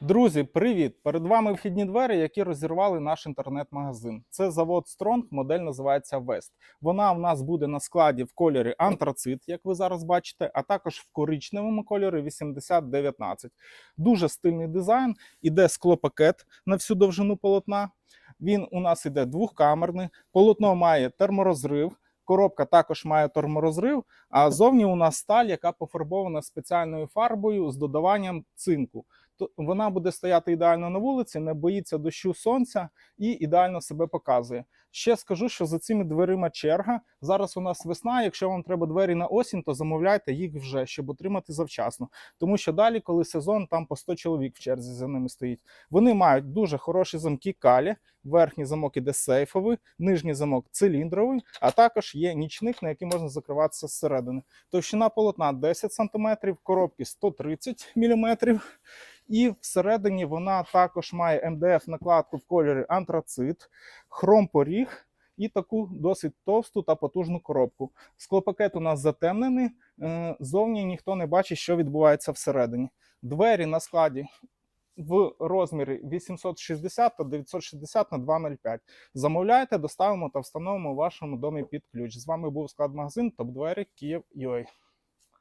Друзі, привіт! Перед вами вхідні двері, які розірвали наш інтернет-магазин. Це завод Strong, модель називається West. Вона в нас буде на складі в кольорі антрацит, як ви зараз бачите, а також в коричневому кольорі 8019. Дуже стильний дизайн. Іде склопакет на всю довжину полотна. Він у нас іде двохкамерний. Полотно має терморозрив. Коробка також має терморозрив, а зовні у нас сталь, яка пофарбована спеціальною фарбою з додаванням цинку вона буде стояти ідеально на вулиці, не боїться дощу сонця і ідеально себе показує. Ще скажу, що за цими дверима черга. Зараз у нас весна. Якщо вам треба двері на осінь, то замовляйте їх вже, щоб отримати завчасно. Тому що далі, коли сезон, там по 100 чоловік в черзі за ними стоїть. Вони мають дуже хороші замки калі. Верхній замок іде сейфовий, нижній замок циліндровий, а також є нічник, на який можна закриватися зсередини. Товщина полотна 10 см, коробки 130 мм. І всередині вона також має МДФ накладку в кольорі антрацит, хром-поріг і таку досить товсту та потужну коробку. Склопакет у нас затемнений, е, зовні ніхто не бачить, що відбувається всередині. Двері на складі в розмірі 860 та 960 на 205. Замовляйте, доставимо та встановимо у вашому домі під ключ. З вами був склад магазин Топ Двері Київ UA.